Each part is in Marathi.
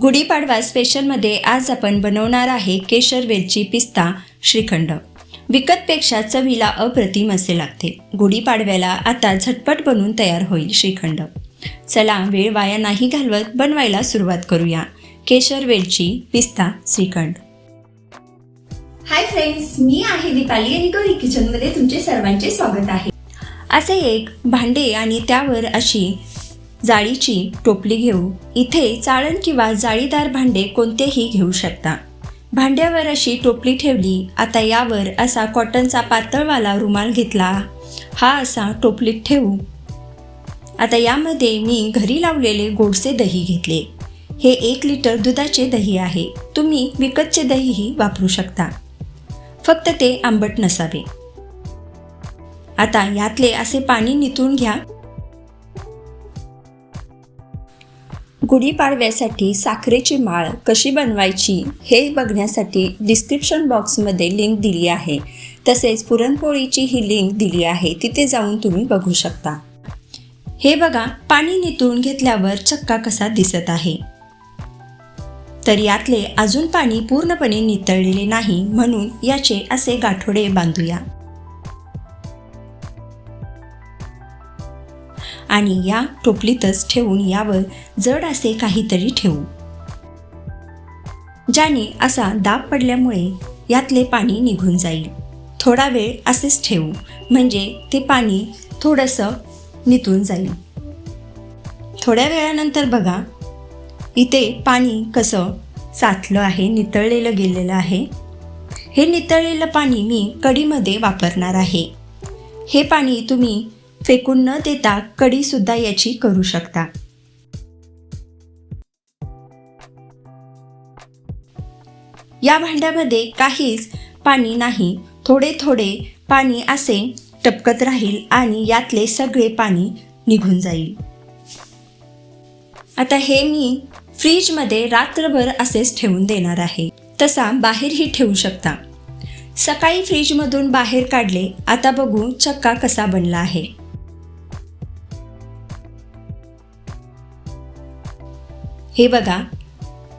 गुढीपाडवा स्पेशलमध्ये आज आपण बनवणार आहे केशर वेलची पिस्ता श्रीखंड. विकतपेक्षा चवीला अप्रतिम असे लागते. गुढीपाडव्याला आता झटपट बनवून तयार होईल श्रीखंड. चला वेळ वाया नाही घालवत बनवायला सुरुवात करूया. केशर वेलची पिस्ता श्रीखंड. हाय फ्रेंड्स मी आहे दीपाली आणि गौरी किचनमध्ये तुमचे सर्वांचे स्वागत आहे. असे एक भांडे आणि त्यावर अशी जाळीची टोपली घेऊ. इथे चाळण किंवा जाळीदार भांडे कोणतेही घेऊ शकता. भांड्यावर अशी टोपली ठेवली आता यावर असा कॉटनचा पातळवाला रुमाल घेतला. हा असा टोपलीत ठेवू. आता यामध्ये मी घरी लावलेले गोडसे दही घेतले. हे एक लिटर दुधाचे दही आहे. तुम्ही विकतचे दहीही वापरू शकता. फक्त ते आंबट नसावे. आता यातले असे पाणी नितून घ्या. गुढीपाडव्यासाठी साखरेची माळ कशी बनवायची हे बघण्यासाठी डिस्क्रिप्शन बॉक्समध्ये लिंक दिली आहे. तसेच पुरणपोळीची ही लिंक दिली आहे. तिथे जाऊन तुम्ही बघू शकता. हे बघा पाणी नितळून घेतल्यावर चक्का कसा दिसत आहे. तर यातले अजून पाणी पूर्णपणे नितळलेले नाही म्हणून याचे असे गाठोडे बांधूया. आणि या टोपलीतच ठेवून यावर जड असे काहीतरी ठेवू. ज्याने असा दाब पडल्यामुळे यातले पाणी निघून जाईल. थोडा वेळ असेच ठेवू म्हणजे ते पाणी थोडंसं नितून जाईल. थोड्या वेळानंतर बघा इथे पाणी कसं साचलं आहे नितळलेलं गेलेलं आहे. हे नितळलेलं पाणी मी कढीमध्ये वापरणार आहे. हे पाणी तुम्ही फेकून न देता कढीसुद्धा याची करू शकता. या भांड्यामध्ये काहीच पाणी नाही. थोडे थोडे पाणी असे टपकत राहील आणि यातले सगळे पाणी निघून जाईल. आता हे मी फ्रीजमध्ये रात्रभर असेच ठेवून देणार आहे. तसा बाहेरही ठेवू शकता. सकाळी फ्रीजमधून बाहेर काढले आता बघू चक्का कसा बनला आहे. हे बघा.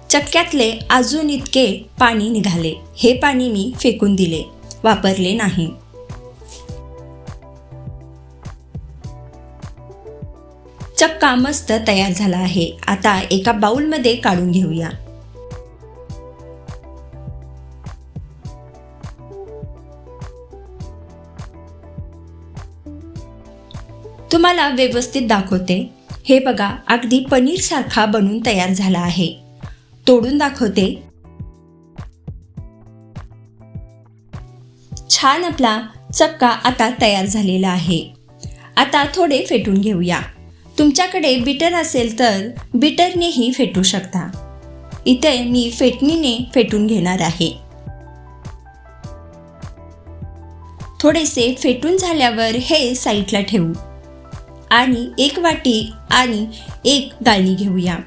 चक्क्यातले अजून इतके पाणी निघाले. हे पाणी मी फेकून दिले. वापरले नाही. चक्का मस्त तयार झाला आहे. आता एका बाऊलमध्ये काढून घेऊया. तुम्हाला व्यवस्थित दाखवते. हे बघा अगदी पनीर सारखा बनून तयार झाला आहे. तोडून दाखवते. छान आपला चक्का आता तयार झालेला आहे. आता थोडे फेटून घेऊया. तुमच्याकडे बिटर असेल तर बिटरनेही फेटू शकता. इथे मी फेटणीने फेटून घेणार आहे. थोडेसे फेटून झाल्यावर हे साईडला ठेवू. आणि एक वाटी आणि एक गाळणी घेऊया.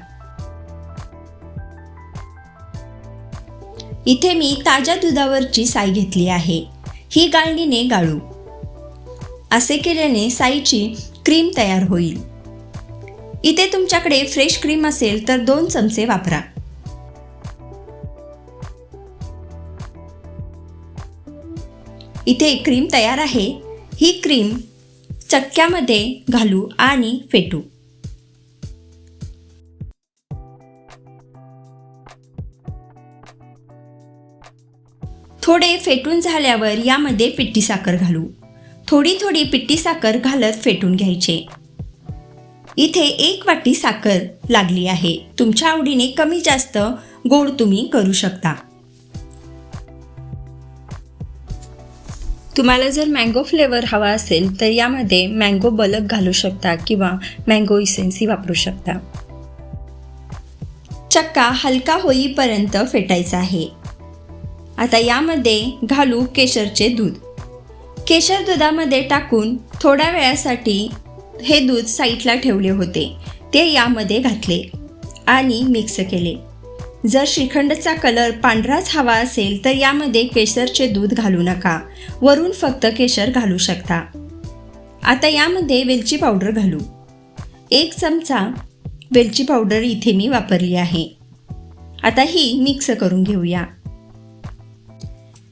इथे मी ताज्या दुधावरची साई घेतली आहे. ही गाळणीने गाळू. असे केल्याने साईची क्रीम तयार होईल. इथे तुमच्याकडे फ्रेश क्रीम असेल तर दोन चमचे वापरा. इथे क्रीम तयार आहे. ही क्रीम चक्क्यामध्ये घालू आणि फेटू. थोडे फेटून झाल्यावर यामध्ये पिट्टी साखर घालू. थोडी थोडी पिट्टी साखर घालत फेटून घ्यायचे. इथे एक वाटी साखर लागली आहे. तुमच्या आवडीने कमी जास्त गोड तुम्ही करू शकता. तुम्हाला जर मँगो फ्लेवर हवा असेल तर यामध्ये मँगो बलक घालू शकता किंवा मँगो इसेन्सी वापरू शकता. चक्का हलका होईपर्यंत फेटायचा आहे. आता यामध्ये घालू केशरचे दूध. केशर दुधामध्ये टाकून थोड्या वेळासाठी हे दूध साईडला ठेवले होते. ते यामध्ये घातले आणि मिक्स केले. जर श्रीखंडचा कलर पांढराच हवा असेल तर यामध्ये केशरचे दूध घालू नका. वरून फक्त केशर घालू शकता. आता यामध्ये वेलची पावडर घालू. एक चमचा वेलची पावडर इथे मी वापरली आहे. आता ही मिक्स करून घेऊया.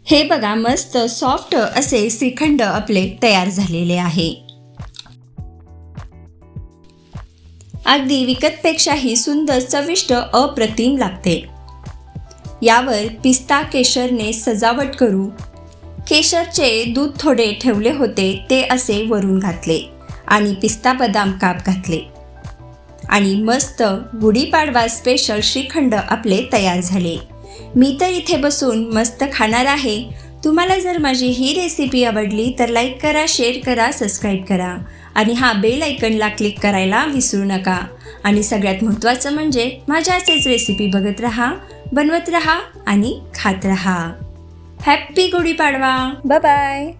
हे बघा मस्त सॉफ्ट असे श्रीखंड आपले तयार झालेले आहे. अगदी विकतपेक्षाही सुंदर चविष्ट अप्रतिम लागते. यावर पिस्ता केशरने सजावट करू. केशरचे दूध थोडे ठेवले होते ते असे वरून घातले आणि पिस्ता बदाम काप घातले. आणि मस्त गुढीपाडवा स्पेशल श्रीखंड आपले तयार झाले. मी तर इथे बसून मस्त खाणार आहे. तुम्हाला जर माझी ही रेसिपी आवडली तर लाईक करा शेअर करा सबस्क्राईब करा. आणि हा बेल आयकनला क्लिक करायला विसरू नका. आणि सगळ्यात महत्त्वाचं म्हणजे माझ्या असेच रेसिपी बघत राहा बनवत राहा आणि खात राहा. हॅप्पी गुढीपाडवा. Bye bye